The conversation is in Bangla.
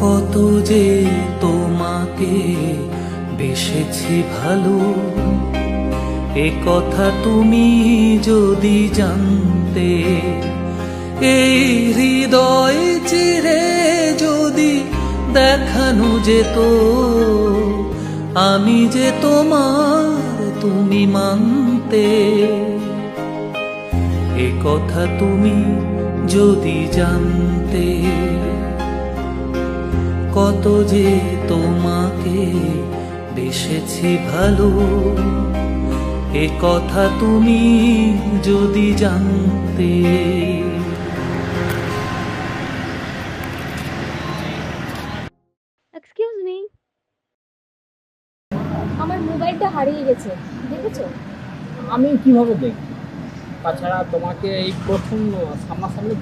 কত যে তোমাকে বেসেছি ভালো। এ কথা তুমি যদি জানতে, এই হৃদয় চিরে যদি দেখানো যেত, আমি যে তোমার তুমি মানতে। এ কথা তুমি যদি জানতে। কত যে তোমাকে বেসেছি ভালো। এ কথা তুমি যদি জানতে। এক্সকিউজ মি আমার মোবাইলটা হারিয়ে গেছে দেখেছ? আমি কীভাবে দেখব? তাছাড়া তোমাকে এই প্রথম সামনাসামনি